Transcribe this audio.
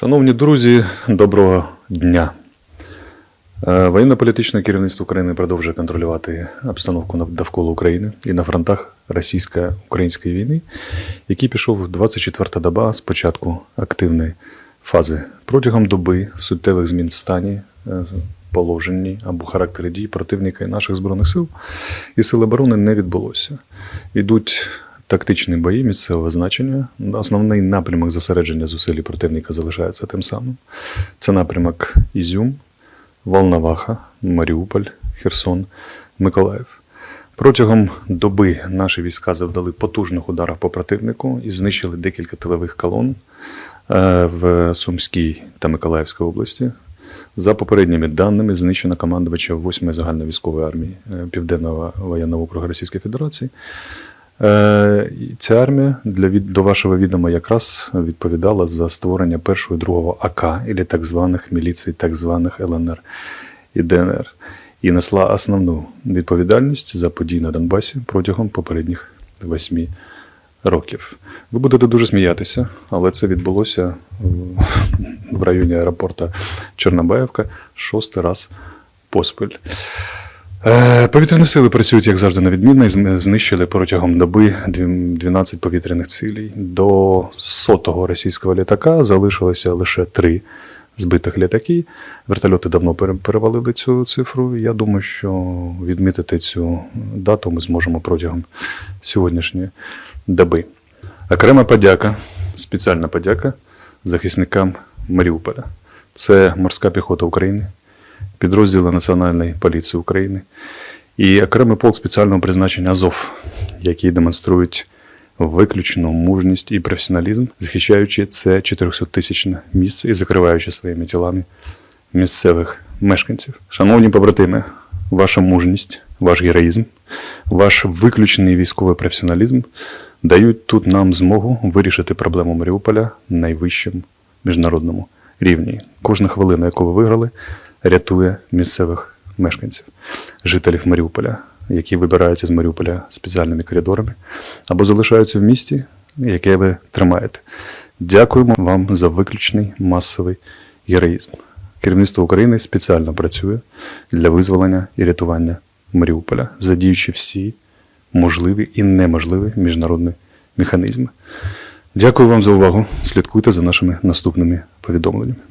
Шановні друзі, доброго дня. Е, Воєнно-політичне керівництво України продовжує контролювати обстановку нав- довкола України і на фронтах російсько-української війни, який пішов 24-та доба з початку активної фази. Протягом доби суттєвих змін в стані, е, положенні або характері дій противника і наших збройних сил і сил оборони не відбулося. Ідуть тактичні бої місцевого значення. Основний напрямок зосередження зусиль противника залишається тим самим. Це напрямок Ізюм, Волноваха, Маріуполь, Херсон, Миколаїв. Протягом доби наші війська завдали потужних ударів по противнику і знищили декілька тилових колон е, в Сумській та Миколаївській області. За попередніми даними, знищено командувача 8-ї загальновійськової армії е, Південного воєнного округу Російської Федерації. Е, Ця армія для від, до вашого відома якраз відповідала за створення першого і другого АК, або так званих міліцій, так званих ЛНР і ДНР, і несла основну відповідальність за події на Донбасі протягом попередніх восьми років. Ви будете дуже сміятися, але це відбулося в- районі аеропорту Чорнобаївка шостий раз поспіль. Е, Повітряні сили працюють, як завжди, на відмінно і знищили протягом доби 12 повітряних цілей. До сотого російського літака залишилося лише три збитих літаки. Вертольоти давно перевалили цю цифру. Я думаю, що відмітити цю дату ми зможемо протягом сьогоднішньої доби. Окрема подяка, спеціальна подяка захисникам Маріуполя. Це морська піхота України, підрозділи Національної поліції України і окремий полк спеціального призначення Азов, які демонструють виключну мужність і професіоналізм, захищаючи це 400-тисячне місце і закриваючи своїми тілами місцевих мешканців. Шановні побратими, ваша мужність, ваш героїзм, ваш виключний військовий професіоналізм дають тут нам змогу вирішити проблему Маріуполя на найвищому міжнародному рівні. Кожна хвилина, яку ви виграли, рятує місцевих мешканців, жителів Маріуполя, які вибираються з Маріуполя спеціальними коридорами або залишаються в місті, яке ви тримаєте. Дякуємо вам за виключний масовий героїзм. Керівництво України спеціально працює для визволення і рятування Маріуполя, задіючи всі можливі і неможливі міжнародні механізми. Дякую вам за увагу. Слідкуйте за нашими наступними повідомленнями.